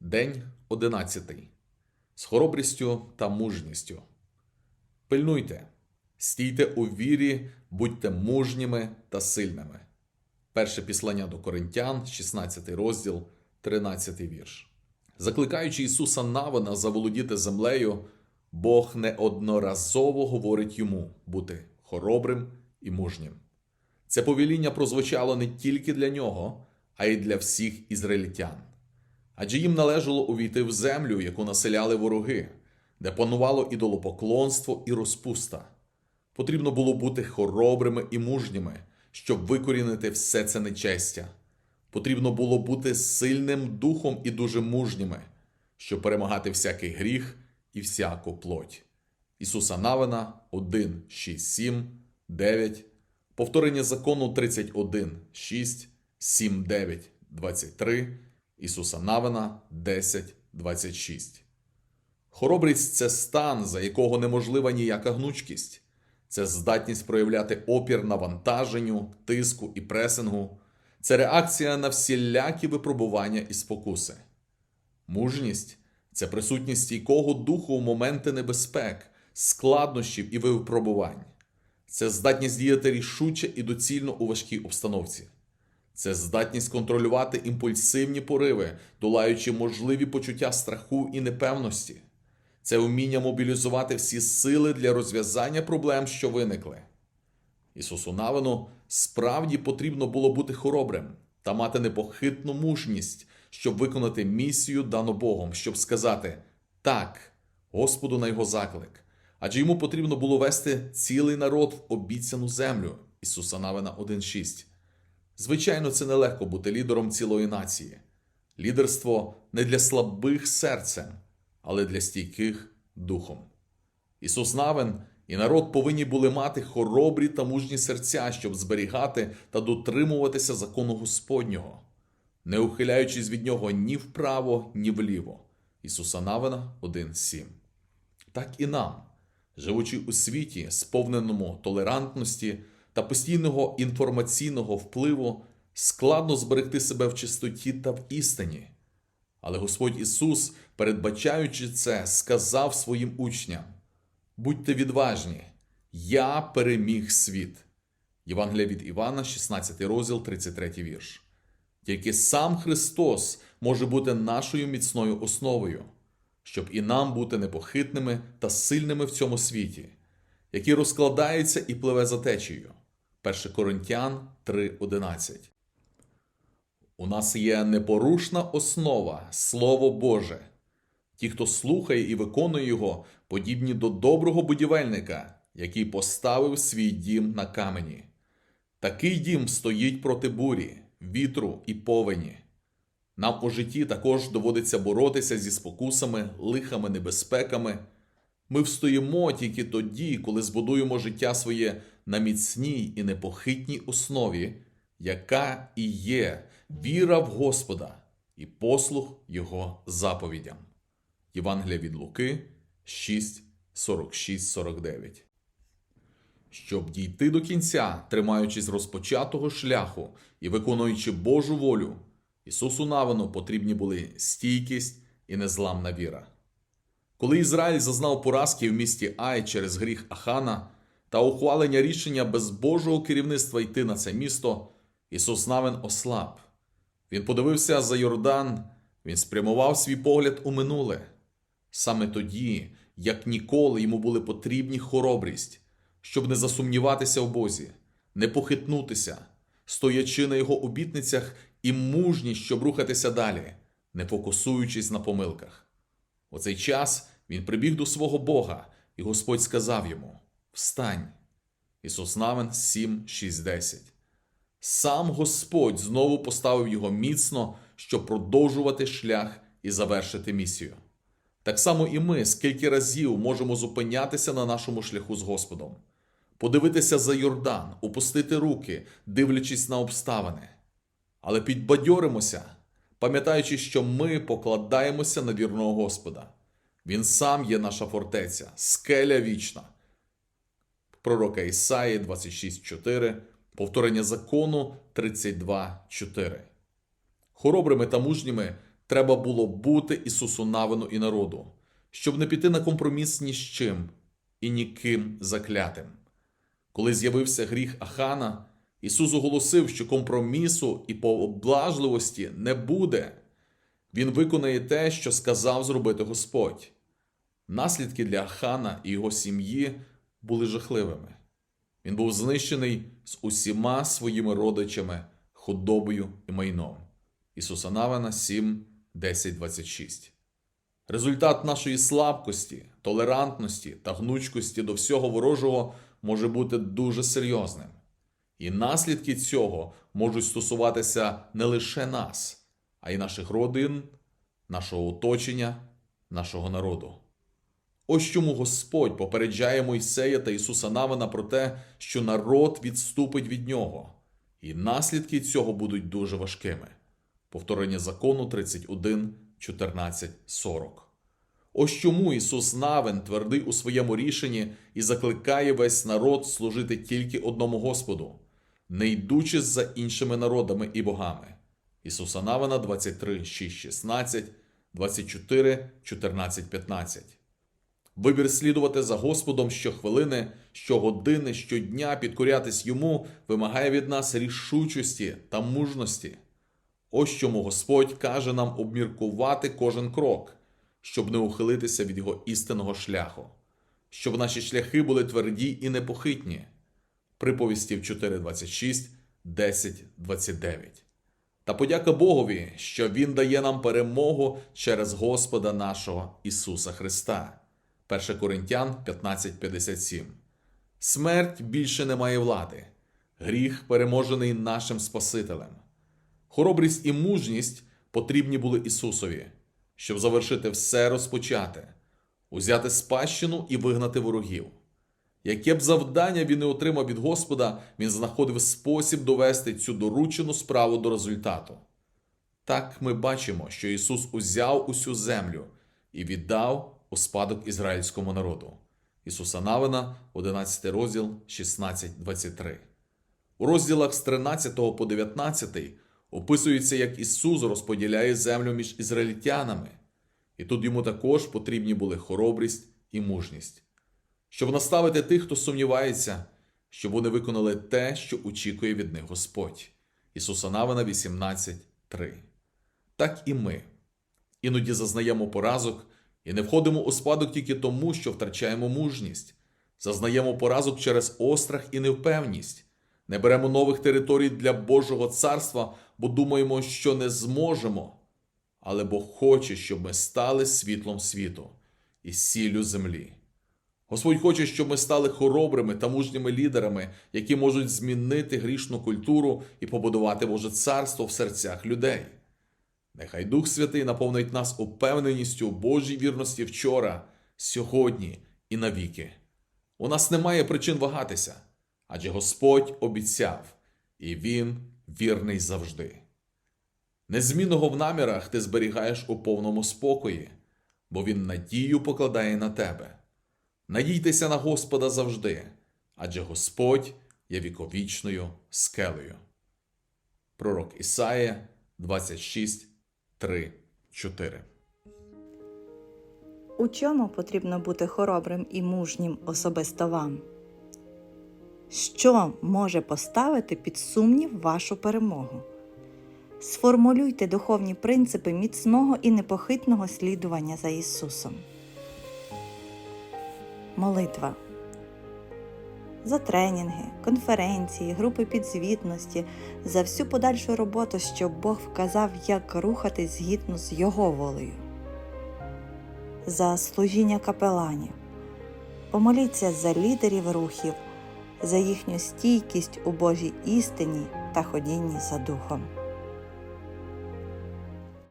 День одинадцятий. З хоробрістю та мужністю. Пильнуйте, стійте у вірі, будьте мужніми та сильними. Перше післання до Коринтян, 16 розділ, 13 вірш. Закликаючи Ісуса Навина заволодіти землею, Бог неодноразово говорить йому бути хоробрим і мужнім. Це повеління прозвучало не тільки для нього, а й для всіх ізраїльтян. Адже їм належало увійти в землю, яку населяли вороги, де панувало ідолопоклонство і розпуста. Потрібно було бути хоробрими і мужніми, щоб викорінити все це нечестя. Потрібно було бути сильним духом і дуже мужніми, щоб перемагати всякий гріх і всяку плоть. Ісуса Навина 1, 6, 7, 9, повторення закону 31, 6, 7, 9, 23, Ісуса Навина 10, 26. Хоробрість це стан, за якого неможлива ніяка гнучкість. Це здатність проявляти опір навантаженню, тиску і пресингу. Це реакція на всілякі випробування і спокуси. Мужність це присутність стійкого духу у моменти небезпек, складнощів і випробувань. Це здатність діяти рішуче і доцільно у важкій обстановці. Це здатність контролювати імпульсивні пориви, долаючи можливі почуття страху і непевності. Це вміння мобілізувати всі сили для розв'язання проблем, що виникли. Ісусу Навину справді потрібно було бути хоробрим та мати непохитну мужність, щоб виконати місію дану Богом, щоб сказати так Господу на його заклик. Адже йому потрібно було вести цілий народ в обіцяну землю. Ісуса Навина 1.6. Звичайно, це нелегко бути лідером цілої нації. Лідерство не для слабих серцем, але для стійких духом. Ісус Навин і народ повинні були мати хоробрі та мужні серця, щоб зберігати та дотримуватися закону Господнього, не ухиляючись від нього ні вправо, ні вліво. Ісуса Навина 1.7. Так і нам, живучи у світі, сповненому толерантності та постійного інформаційного впливу, складно зберегти себе в чистоті та в істині. Але Господь Ісус, передбачаючи це, сказав своїм учням: Будьте відважні, я переміг світ. Євангелія від Івана, 16 розділ, 33 вірш. Тільки сам Христос може бути нашою міцною основою, щоб і нам бути непохитними та сильними в цьому світі, який розкладається і пливе за течією. 1 Коринтян 3:11 у нас є непорушна основа, Слово Боже. Ті, хто слухає і виконує його, подібні до доброго будівельника, який поставив свій дім на камені. Такий дім стоїть проти бурі, вітру і повені. Нам у житті також доводиться боротися зі спокусами, лихами, небезпеками. Ми встоїмо тільки тоді, коли збудуємо життя своє на міцній і непохитній основі, яка і є віра в Господа і послух Його заповідям. Євангелія від Луки 6, 46, 49. Щоб дійти до кінця, тримаючись розпочатого шляху і виконуючи Божу волю, Ісусу Навину потрібні були стійкість і незламна віра. Коли Ізраїль зазнав поразки в місті Ай через гріх Ахана та ухвалення рішення без Божого керівництва йти на це місто, Ісус Навин ослаб. Він подивився за Йордан, він спрямував свій погляд у минуле. Саме тоді, як ніколи йому були потрібні хоробрість, щоб не засумніватися в Бозі, не похитнутися, стоячи на його обітницях і мужність, щоб рухатися далі, не фокусуючись на помилках. У цей час він прибіг до свого Бога, і Господь сказав йому: Встань. Ісус Навин 7, 6, 10. Сам Господь знову поставив його міцно, щоб продовжувати шлях і завершити місію. Так само і ми скільки разів можемо зупинятися на нашому шляху з Господом, подивитися за Йордан, опустити руки, дивлячись на обставини. Але підбадьоримося, пам'ятаючи, що ми покладаємося на вірного Господа. Він сам є наша фортеця, скеля вічна. Пророка Ісаї 26.4 Повторення закону 32.4. Хоробрими та мужніми треба було бути Ісусу Навину і народу, щоб не піти на компроміс ні з чим і ніким заклятим. Коли з'явився гріх Ахана, Ісус оголосив, що компромісу і поблажливості не буде. Він виконає те, що сказав зробити Господь. Наслідки для Ахана і його сім'ї були жахливими. Він був знищений з усіма своїми родичами, худобою і майном. Ісуса Навина 7, 10, 26. Результат нашої слабкості, толерантності та гнучкості до всього ворожого може бути дуже серйозним. І наслідки цього можуть стосуватися не лише нас, а й наших родин, нашого оточення, нашого народу. Ось чому Господь попереджає Мойсея та Ісуса Навина про те, що народ відступить від нього, і наслідки цього будуть дуже важкими. Повторення закону 31, 14, 40. Ось чому Ісус Навин твердий у своєму рішенні і закликає весь народ служити тільки одному Господу, не йдучи за іншими народами і богами. Ісуса Навина 23, 6, 16, 24, 14, 15. Вибір слідувати за Господом щохвилини, щогодини, щодня підкорятись йому вимагає від нас рішучості та мужності. Ось чому Господь каже нам обміркувати кожен крок, щоб не ухилитися від його істинного шляху, щоб наші шляхи були тверді і непохитні. Приповістів 4.26, 10.29. Та подяка Богові, що Він дає нам перемогу через Господа нашого Ісуса Христа. 1 Коринтян 15.57. Смерть більше не має влади. Гріх переможений нашим Спасителем. Хоробрість і мужність потрібні були Ісусові, щоб завершити все розпочате, узяти спадщину і вигнати ворогів. Яке б завдання він не отримав від Господа, він знаходив спосіб довести цю доручену справу до результату. Так ми бачимо, що Ісус узяв усю землю і віддав у спадок ізраїльському народу. Ісуса Навина, 11 розділ 16-23. У розділах з 13 по 19 описується, як Ісус розподіляє землю між ізраїльтянами, і тут йому також потрібні були хоробрість і мужність, щоб наставити тих, хто сумнівається, щоб вони виконали те, що очікує від них Господь. Ісуса Навина 18.3. Так і ми іноді зазнаємо поразок і не входимо у спадок тільки тому, що втрачаємо мужність, зазнаємо поразок через острах і невпевність, не беремо нових територій для Божого царства, бо думаємо, що не зможемо. Але Бог хоче, щоб ми стали світлом світу і сіллю землі. Господь хоче, щоб ми стали хоробрими та мужніми лідерами, які можуть змінити грішну культуру і побудувати Боже царство в серцях людей. Нехай Дух Святий наповнить нас упевненістю у Божій вірності вчора, сьогодні і навіки. У нас немає причин вагатися, адже Господь обіцяв, і Він вірний завжди. Незмінного в намірах ти зберігаєш у повному спокої, бо Він надію покладає на тебе. Надійтеся на Господа завжди, адже Господь є віковічною скелею. Пророк Ісаїя 26, 3, 4. У чому потрібно бути хоробрим і мужнім особисто вам? Що може поставити під сумнів вашу перемогу? Сформулюйте духовні принципи міцного і непохитного слідування за Ісусом. Молитва за тренінги, конференції, групи підзвітності, за всю подальшу роботу, щоб Бог вказав, як рухатись згідно з Його волею. За служіння капеланів. Помоліться за лідерів рухів, за їхню стійкість у Божій істині та ходінні за Духом.